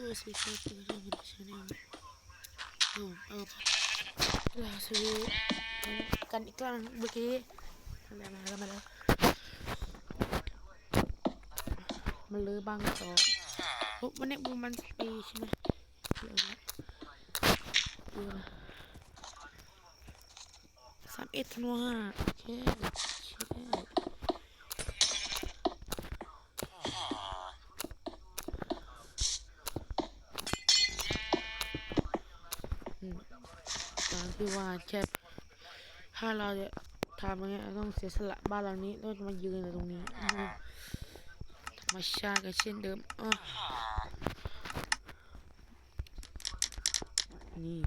กูสิเขาตื่นเรื่องกันใช่ไหมเออเออเราซื้อกันอีกครั้งเมื่อกี้มาแล้วมาแล้วมาแล้วมันเลยบางต่อโอ้วันนี้บูมันปีใช่ไหมเดี๋ยวนะเดี๋ยวนะสามเอ็ดธันวาโอเคใช่ได้ ตาม ที่ว่าแค่ถ้าเราจะทำอย่างเงี้ยเรต้องเสียสละบ้านหลังนี้ต้องมายืนอยู่ตรงนี้มธรรมชาติก็เช่นเดิมอ่นี่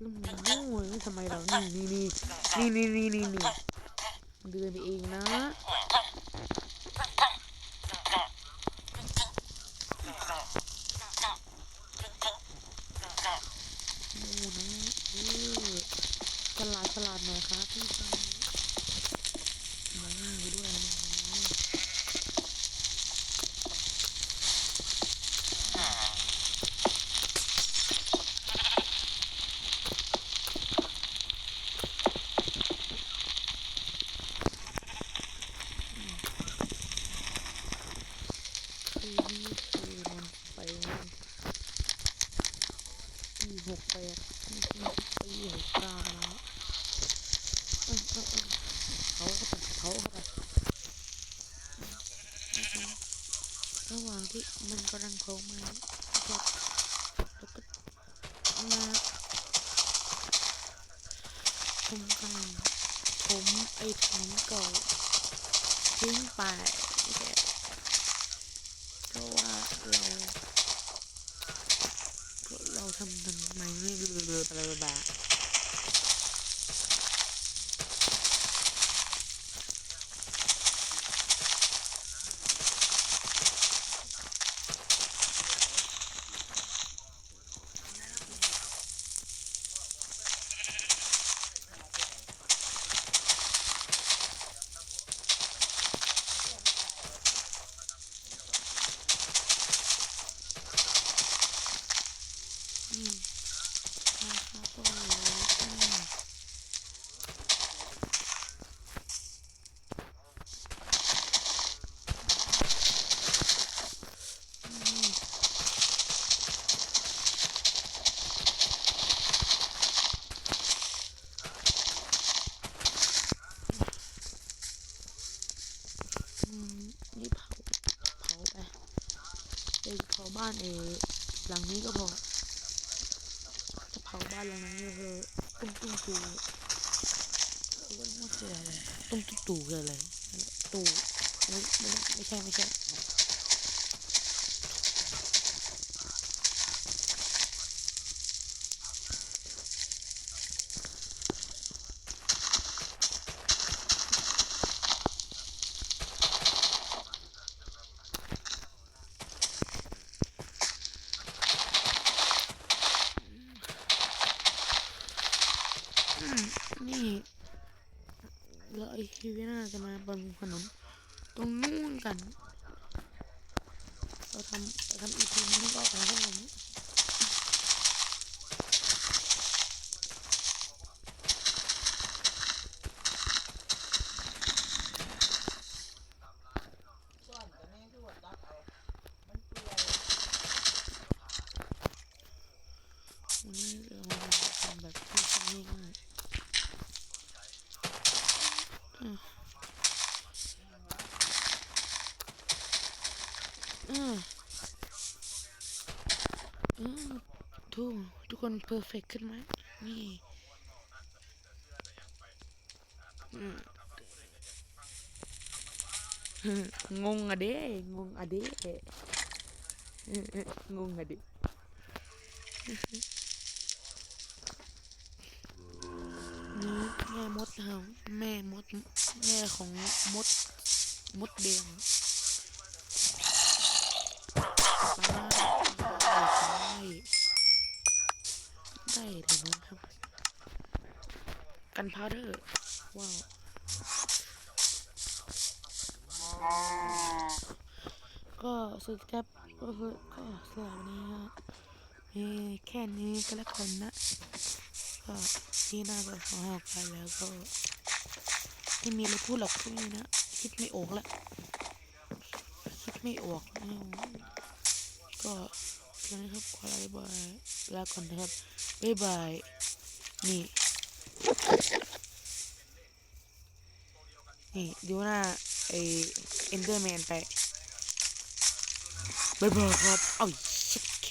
ล้วมันโง่ทำไมเรานี่นี่นี่นี่นี่นี่นี่เดินไปเองนะโง่นะเออ ฉลาดหน่อยครับพี่ชายมองหน้ากูด้วยมองหน้าปีนี้คือมันไปปีหกแปดไม่ใช่ปีหกเก้าแล้ว เขาเข้าไปเขาเข้าไประหว่างที่มันกำลังโผล่มาแล้วก็มาผมกำลังผมไอ้ถุงเก่าทิ้งไปเพราะว่าเราเราะเราทำทำไมไม่เบลอๆอะไรบ้าอืมนะครับก็เลยอืมอืมอืมนี่เผาเผาไปไปเผา บ้านเออหลังนี้ก็พอจะเผาบ้านหลังนี้เออตุ้มตุ้มตูว่าคืออะไรตุ้มตุ้มตูคืออะไรตูไม่ไม่ไม่ใช่ไม่ใช่อืมนี่ แล้วไอ้ฮีวิน่าจะมาบนถนนตรงนู้นกัน เราทำเราทำอีพีนี้ก็ออกมาข้างหลัง ซ่อนแต่แม่งคือว่าตัดเอา มันเปื่อย วันนี้เรามาทำแบบที่ทำง่าย อืมทุกทุกคนเพอร์เฟกขึ้นไหมนี่อืมงงอะเด้งงอะเด้งงอะเด้นี่ แม่มดเหรอแม่มด แม่ของมด มดแดงไปได้ได้เลยนะครับ กันพาวเดอร์ ว้าวก็สุดครับก็คือก็สำหรับวันนี้ฮะแค่นี้ก็แล้วกันนะ ก็ที่หน้าก็ขอให้ออกไปแล้วก็ไม่มีอะไรพูดหรอกพวกนี้นะคิดไม่ออกละคิดไม่ออกนะก็ตอนนี้ครับขอลาบายลาก่อนนะครับบ๊ายบายนี่นี่ดูหน้าไอเอนเดอร์แมนไปบ๊ายบายครับเอ้าชิคเค